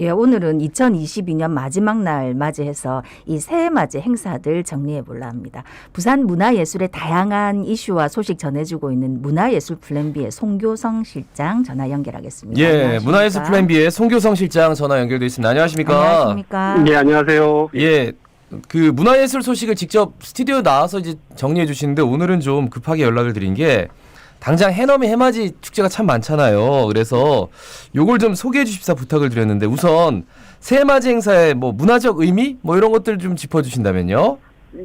예, 오늘은 2022년 마지막 날 맞이해서 이 새해 맞이 행사들 정리해 볼라 합니다. 부산 문화예술의 다양한 이슈와 소식 전해주고 있는 문화예술 플랜비의 송교성 실장 전화 연결하겠습니다. 예, 안녕하십니까? 문화예술 플랜비의 송교성 실장 전화 연결돼 있습니다. 안녕하십니까? 안녕하십니까? 네, 안녕하세요. 예, 그 문화예술 소식을 직접 스튜디오 나와서 이제 정리해 주시는데 오늘은 좀 급하게 연락을 드린 게 당장 해넘이 해맞이 축제가 참 많잖아요. 그래서 요걸 좀 소개해 주십사 부탁을 드렸는데 우선 새해맞이 행사의 뭐 문화적 의미 뭐 이런 것들 좀 짚어 주신다면요.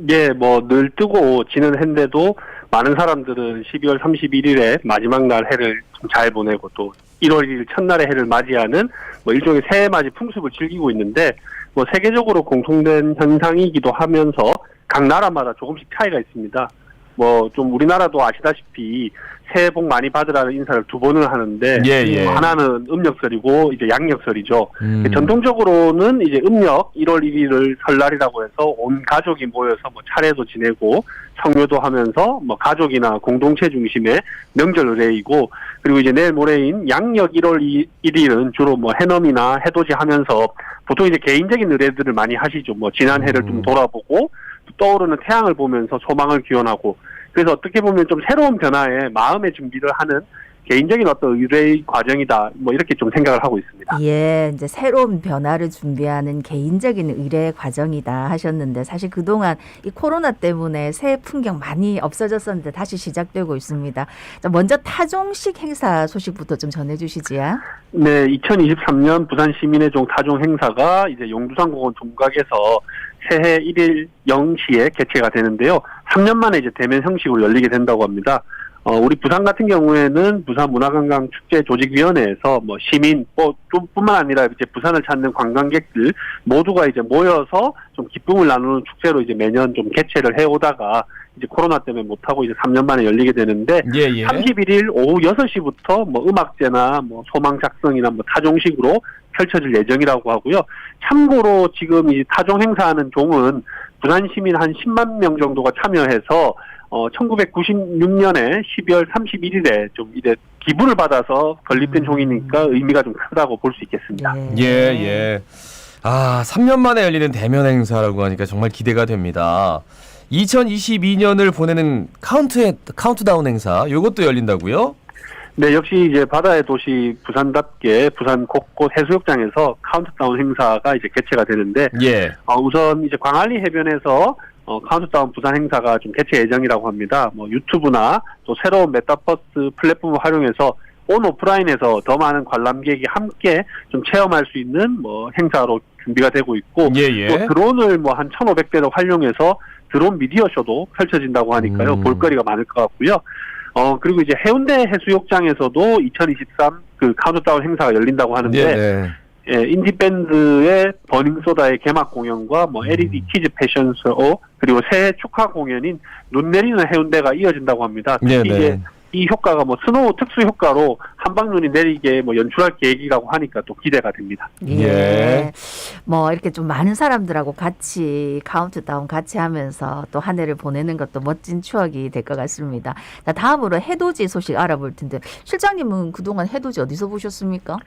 예, 뭐 늘 뜨고 지는 해인데도 많은 사람들은 12월 31일에 마지막 날 해를 좀 잘 보내고 또 1월 1일 첫날의 해를 맞이하는 뭐 일종의 새해 맞이 풍습을 즐기고 있는데 뭐 세계적으로 공통된 현상이기도 하면서 각 나라마다 조금씩 차이가 있습니다. 뭐 좀 우리나라도 아시다시피 새해 복 많이 받으라는 인사를 두 번을 하는데 예, 예. 하나는 음력설이고 이제 양력설이죠. 음. 전통적으로는 이제 음력 1월 1일을 설날이라고 해서 온 가족이 모여서 뭐 차례도 지내고 성묘도 하면서 뭐 가족이나 공동체 중심의 명절 의례이고 그리고 이제 내일 모레인 양력 1월 1일은 주로 뭐 해넘이나 해돋이 하면서 보통 이제 개인적인 의례들을 많이 하시죠. 뭐 지난 해를 음. 좀 돌아보고 떠오르는 태양을 보면서 소망을 기원하고 그래서 어떻게 보면 좀 새로운 변화에 마음의 준비를 하는 개인적인 어떤 의뢰의 과정이다. 뭐 이렇게 좀 생각을 하고 있습니다. 예, 이제 새로운 변화를 준비하는 개인적인 의뢰 과정이다 하셨는데 사실 그동안 이 코로나 때문에 새해 풍경 많이 없어졌었는데 다시 시작되고 있습니다. 자, 먼저 타종식 행사 소식부터 좀 전해 주시지요. 네, 2023년 부산 시민의 종 타종 행사가 이제 용두산공원 종각에서 새해 1일 0시에 개최가 되는데요. 3년 만에 이제 대면 형식으로 열리게 된다고 합니다. 어, 우리 부산 같은 경우에는 부산 문화관광 축제 조직위원회에서 뭐 시민, 뭐, 좀 뿐만 아니라 이제 부산을 찾는 관광객들 모두가 이제 모여서 좀 기쁨을 나누는 축제로 이제 매년 좀 개최를 해오다가 이제 코로나 때문에 못하고 이제 3년 만에 열리게 되는데 예, 예. 31일 오후 6시부터 뭐 음악제나 뭐 소망 작성이나 뭐 타종식으로 펼쳐질 예정이라고 하고요. 참고로 지금 이 타종 행사하는 종은 부산 시민 한 10만 명 정도가 참여해서 어 1996년에 12월 31일에 좀 이제 기부를 받아서 건립된 음. 종이니까 의미가 좀 크다고 볼 수 있겠습니다. 예, 예. 아, 3년 만에 열리는 대면 행사라고 하니까 정말 기대가 됩니다. 2022년을 보내는 카운트 카운트다운 행사 요것도 열린다고요? 네, 역시 이제 바다의 도시 부산답게 부산 곳곳 해수욕장에서 카운트다운 행사가 이제 개최가 되는데 예. 어, 우선 이제 광안리 해변에서 어, 카운트다운 부산 행사가 좀 개최 예정이라고 합니다. 뭐 유튜브나 또 새로운 메타버스 플랫폼을 활용해서 온 오프라인에서 더 많은 관람객이 함께 좀 체험할 수 있는 뭐 행사로 준비가 되고 있고 예, 예. 또 드론을 뭐 한 1,500대를 활용해서 드론 미디어 쇼도 펼쳐진다고 하니까요. 음. 볼거리가 많을 것 같고요. 어 그리고 이제 해운대 해수욕장에서도 2023 그 카운트다운 행사가 열린다고 하는데 예, 네. 예, 인디 밴드의 버닝 소다의 개막 공연과 뭐 음. LED 키즈 패션 쇼 그리고 새해 축하 공연인 눈 내리는 해운대가 이어진다고 합니다. 특히 네, 이제 네. 이 효과가 뭐 스노우 특수 효과로 한방눈이 내리게 뭐 연출할 계획이라고 하니까 또 기대가 됩니다. 예. 예. 뭐 이렇게 좀 많은 사람들하고 같이 카운트다운 같이 하면서 또 한 해를 보내는 것도 멋진 추억이 될 것 같습니다. 자, 다음으로 해돋이 소식 알아볼 텐데 실장님은 그동안 해돋이 어디서 보셨습니까?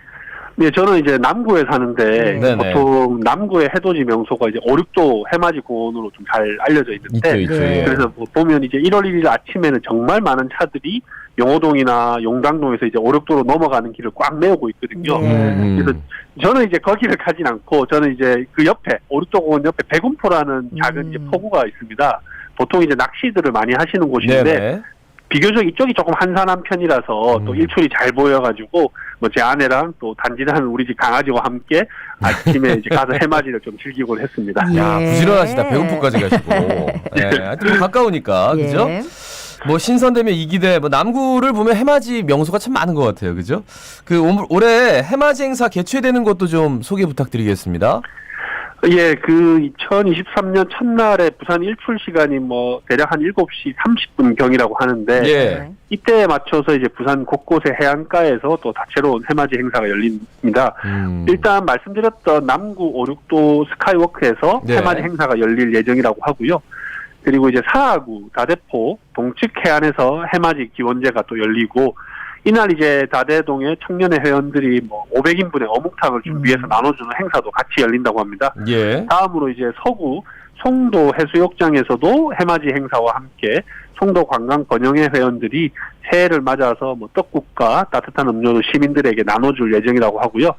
네, 저는 이제 남구에 사는데 네네. 보통 남구의 해돋이 명소가 이제 오륙도 해맞이 공원으로 좀 잘 알려져 있는데 있죠, 있죠. 네. 예. 그래서 뭐 보면 이제 1월 1일 아침에는 정말 많은 차들이 용호동이나 용당동에서 이제 오륙도로 넘어가는 길을 꽉 메우고 있거든요. 네. 음. 그래서 저는 이제 거기를 가진 않고 저는 이제 그 옆에 오른쪽 공원 옆에 백운포라는 작은 음. 이제 포구가 있습니다. 보통 이제 낚시들을 많이 하시는 곳인데 네네. 비교적 이쪽이 조금 한산한 편이라서 또 음. 일출이 잘 보여가지고 뭐 제 아내랑 또 단지나는 우리 집 강아지와 함께 아침에 이제 가서 해맞이를 좀 즐기곤 했습니다. 야, 예. 부지런하시다. 배고프까지 가시고. 예. 하여튼 뭐 가까우니까. 예. 그죠? 뭐 신선되면 이기대 뭐 남구를 보면 해맞이 명소가 참 많은 것 같아요. 그죠? 그 올- 올해 해맞이 행사 개최되는 것도 좀 소개 부탁드리겠습니다. 예, 그 2023년 첫날에 부산 일출 시간이 뭐 대략 한 7시 30분 경이라고 하는데 예. 이때에 맞춰서 이제 부산 곳곳의 해안가에서 또 다채로운 해맞이 행사가 열립니다. 음. 일단 말씀드렸던 남구 오륙도 스카이워크에서 네. 해맞이 행사가 열릴 예정이라고 하고요. 그리고 이제 사하구, 다대포, 동측 해안에서 해맞이 기원제가 또 열리고 이날 이제 다대동의 청년회 회원들이 뭐 500인분의 어묵탕을 준비해서 음. 나눠주는 행사도 같이 열린다고 합니다. 예. 다음으로 이제 서구 송도 해수욕장에서도 해맞이 행사와 함께 송도 관광 번영회 회원들이 새해를 맞아서 뭐 떡국과 따뜻한 음료를 시민들에게 나눠줄 예정이라고 하고요.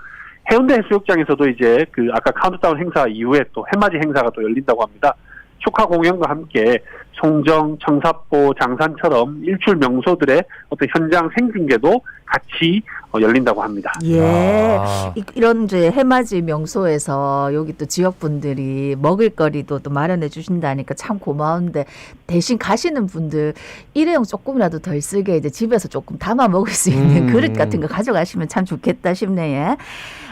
해운대 해수욕장에서도 이제 그 아까 카운트다운 행사 이후에 또 해맞이 행사가 또 열린다고 합니다. 축하 공연과 함께 송정, 청사포, 장산처럼 일출 명소들의 어떤 현장 생중계도 같이 어, 열린다고 합니다. 예. 아. 이, 이런 이제 해맞이 명소에서 여기 또 지역 분들이 먹을거리도 또 마련해 주신다니까 참 고마운데 대신 가시는 분들 일회용 조금이라도 덜 쓰게 이제 집에서 조금 담아 먹을 수 있는 음. 그릇 같은 거 가져가시면 참 좋겠다 싶네요.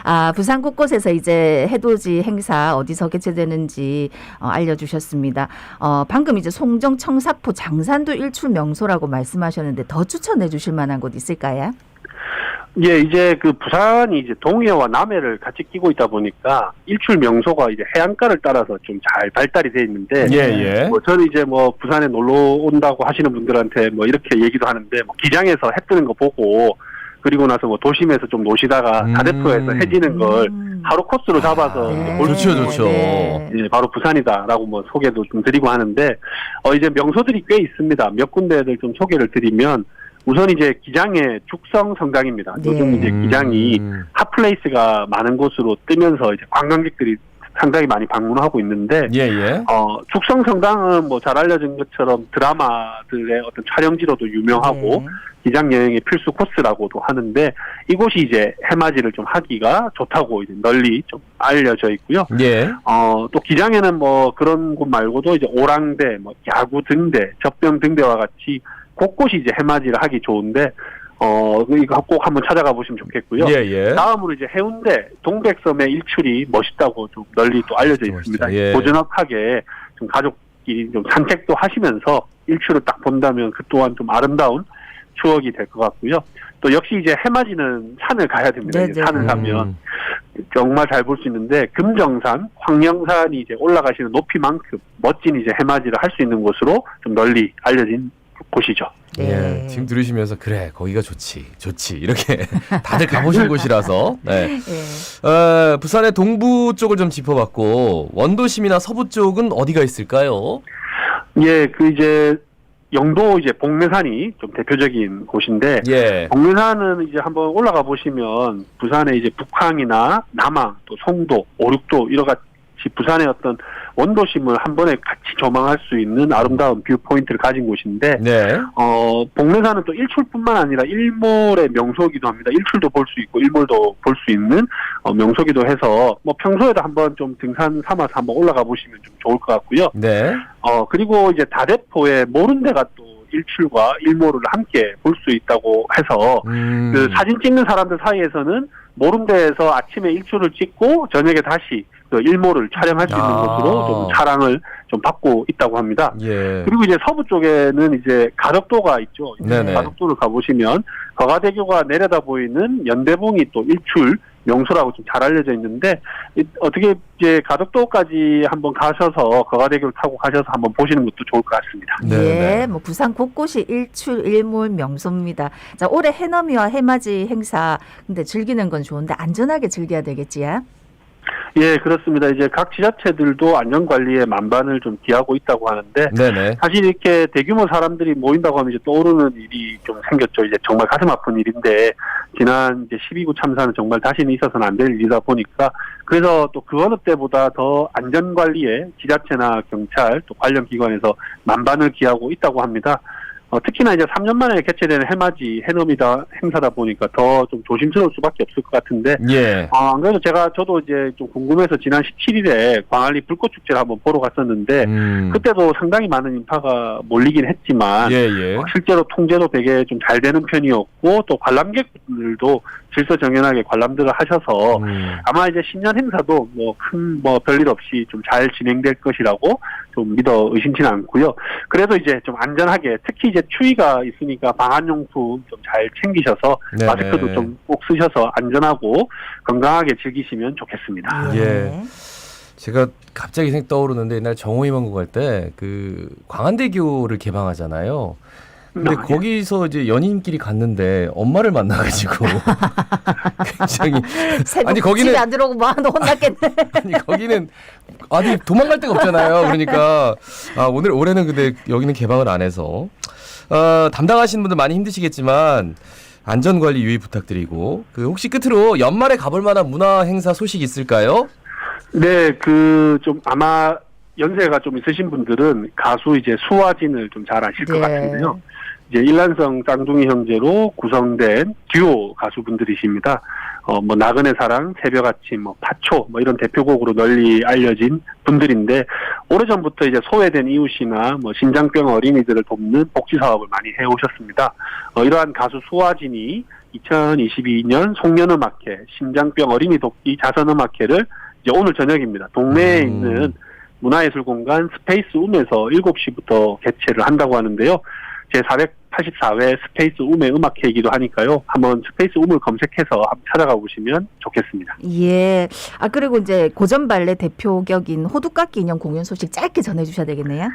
아 부산 곳곳에서 이제 해돋이 행사 어디서 개최되는지 어, 알려주셨습니다. 어, 방금 이제 송정, 청사포, 장산도 일출 명소라고 말씀하셨는데 더 추천해 주실 만한 곳 있을까요? 예, 이제 그 부산이 이제 동해와 남해를 같이 끼고 있다 보니까 일출 명소가 이제 해안가를 따라서 좀 잘 발달이 돼 있는데 예, 예. 뭐 저는 이제 뭐 부산에 놀러 온다고 하시는 분들한테 뭐 이렇게 얘기도 하는데 뭐 기장에서 해 뜨는 거 보고 그리고 나서 뭐 도심에서 좀 노시다가 음. 다대포에서 해 지는 걸 음. 하루 코스로 잡아서 네. 이제 볼수 좋죠, 있는 좋죠. 네. 이제 바로 부산이다라고 뭐 소개도 좀 드리고 하는데 어 이제 명소들이 꽤 있습니다. 몇 군데들 좀 소개를 드리면 우선 이제 기장의 죽성 성당입니다. 네. 요즘 이제 기장이 음. 핫플레이스가 많은 곳으로 뜨면서 이제 관광객들이 상당히 많이 방문하고 있는데 예, 예. 어 죽성 성당은 뭐 잘 알려진 것처럼 드라마들의 어떤 촬영지로도 유명하고 네. 기장 여행의 필수 코스라고도 하는데 이곳이 이제 해맞이를 좀 하기가 좋다고 이제 널리 좀 알려져 있고요. 예. 어, 또 기장에는 뭐 그런 곳 말고도 이제 오랑대, 뭐 야구 등대, 젖병 등대와 같이 곳곳이 이제 해맞이를 하기 좋은데, 어, 이거 꼭 한번 찾아가 보시면 좋겠고요. 예, 예. 다음으로 이제 해운대 동백섬의 일출이 멋있다고 좀 널리 또 알려져 있습니다. 예. 고즈넉하게 좀 가족끼리 좀 산책도 하시면서 일출을 딱 본다면 그 또한 좀 아름다운 추억이 될 것 같고요. 또 역시 이제 해맞이는 산을 가야 됩니다. 이제 네네. 산을 가면 음. 정말 잘 볼 수 있는데 금정산, 황령산이 이제 올라가시는 높이만큼 멋진 이제 해맞이를 할 수 있는 곳으로 좀 널리 알려진 곳이죠. 네. 예, 지금 들으시면서 그래 거기가 좋지 좋지 이렇게 다들 가보신 곳이라서 네. 예. 어, 부산의 동부 쪽을 좀 짚어봤고 원도심이나 서부 쪽은 어디가 있을까요? 예, 그 이제 영도 이제 복례산이 좀 대표적인 곳인데 예. 복례산은 이제 한번 올라가 보시면 부산의 이제 북항이나 남항 또 송도, 오륙도 이러 같이 부산의 어떤 원도심을 한 번에 같이 조망할 수 있는 아름다운 뷰 포인트를 가진 곳인데 네. 어, 복례산은 또 일출뿐만 아니라 일몰의 명소이기도 합니다. 일출도 볼 수 있고 일몰도 볼 수 있는 어, 명소기도 해서 뭐 평소에도 한번 좀 등산 삼아서 한번 올라가 보시면 좀 좋을 것 같고요. 네. 어, 그리고 이제 다대포에 모른데가 또 일출과 일몰을 함께 볼 수 있다고 해서 음. 그 사진 찍는 사람들 사이에서는 모름대에서 아침에 일출을 찍고 저녁에 다시 그 일몰을 촬영할 수 있는 아. 곳으로 좀 사랑을 좀 받고 있다고 합니다. 예. 그리고 이제 서부 쪽에는 이제 가덕도가 있죠. 네네. 가덕도를 가보시면 거가대교가 내려다 보이는 연대봉이 또 일출 명소라고 좀 잘 알려져 있는데 이- 어떻게 이제 가덕도까지 한번 가셔서 거가대교를 타고 가셔서 한번 보시는 것도 좋을 것 같습니다. 네, 예, 네. 뭐 부산 곳곳이 일출 일몰 명소입니다. 자, 올해 해넘이와 해맞이 행사 근데 즐기는 건 좋은데 안전하게 즐겨야 되겠지요? 예, 그렇습니다. 이제 각 지자체들도 안전 관리에 만반을 좀 기하고 있다고 하는데 네네. 사실 이렇게 대규모 사람들이 모인다고 하면 이제 떠오르는 일이 좀 생겼죠. 이제 정말 가슴 아픈 일인데 지난 이제 12구 참사는 정말 다시는 있어서는 안 될 일이다 보니까 그래서 또 그 어느 때보다 더 안전 관리에 지자체나 경찰 또 관련 기관에서 만반을 기하고 있다고 합니다. 어, 특히나 이제 3년 만에 개최되는 해맞이 해넘이다 행사다 보니까 더 좀 조심스러울 수밖에 없을 것 같은데 예. 아, 안 그래도 제가 저도 이제 좀 궁금해서 지난 17일에 광안리 불꽃 축제를 한번 보러 갔었는데 음. 그때도 상당히 많은 인파가 몰리긴 했지만 예, 예. 어, 실제로 통제도 되게 좀 잘 되는 편이었고 또 관람객들도 질서 정연하게 관람들을 하셔서 음. 아마 이제 신년 행사도 뭐 큰 뭐 별일 없이 좀 잘 진행될 것이라고 좀 믿어 의심치는 않고요. 그래도 이제 좀 안전하게 특히 이제 추위가 있으니까 방한용품 좀 잘 챙기셔서 네네. 마스크도 좀 꼭 쓰셔서 안전하고 건강하게 즐기시면 좋겠습니다. 예. 제가 갑자기 생 떠오르는데 옛날 정호희망고 갈때 그 광안대교를 개방하잖아요. 근데 거기서 이제 연인끼리 갔는데 엄마를 만나가지고 굉장히 새벽 아니, 거기는- 집에 안 들어오고 뭐 하나 혼났겠네. 아니 거기는 아니 도망갈 데가 없잖아요. 그러니까 아 오늘 올해는 근데 여기는 개방을 안 해서 어, 담당하시는 분들 많이 힘드시겠지만 안전 관리 유의 부탁드리고 그 혹시 끝으로 연말에 가볼 만한 문화 행사 소식 있을까요? 네, 그 좀 아마 연세가 좀 있으신 분들은 가수 이제 수화진을 좀 잘 아실 것 네. 같은데요. 이제 일란성 쌍둥이 형제로 구성된 듀오 가수분들이십니다. 어, 뭐, 나그네 사랑, 새벽 아침, 뭐, 파초, 뭐, 이런 대표곡으로 널리 알려진 분들인데, 오래전부터 이제 소외된 이웃이나 뭐, 신장병 어린이들을 돕는 복지 사업을 많이 해 오셨습니다. 어, 이러한 가수 수화진이 2022년 송년음악회, 신장병 어린이 돕기 자선음악회를 이제 오늘 저녁입니다. 동네에 음. 있는 문화예술공간 스페이스 움에서 7시부터 개최를 한다고 하는데요. 제 484회 스페이스 움의 음악회이기도 하니까요. 한번 스페이스 움을 검색해서 한번 찾아가 보시면 좋겠습니다. 예. 아 그리고 이제 고전 발레 대표격인 호두깎이 인형 공연 소식 짧게 전해 주셔야 되겠네요.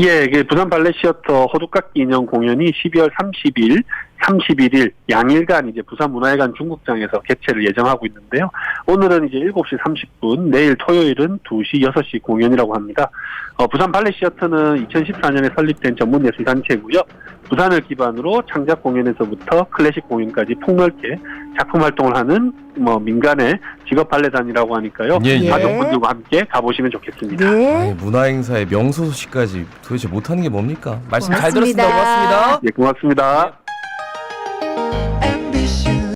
예, 이게 부산 발레 시어터 호두깎이 인형 공연이 12월 30일, 31일 양일간 이제 부산 문화회관 중국장에서 개최를 예정하고 있는데요. 오늘은 이제 7시 30분, 내일 토요일은 2시, 6시 공연이라고 합니다. 어, 부산 발레 시어터는 2014년에 설립된 전문 예술 단체고요. 부산을 기반으로 창작 공연에서부터 클래식 공연까지 폭넓게 작품 활동을 하는 뭐 민간의 직업 발레단이라고 하니까요. 예, 예. 가족분들과 함께 가보시면 좋겠습니다. 네. 아니, 문화 행사의 명소 소식까지 도대체 못하는 게 뭡니까? 말씀 잘 고맙습니다. 들었습니다. 고맙습니다. 예, 고맙습니다.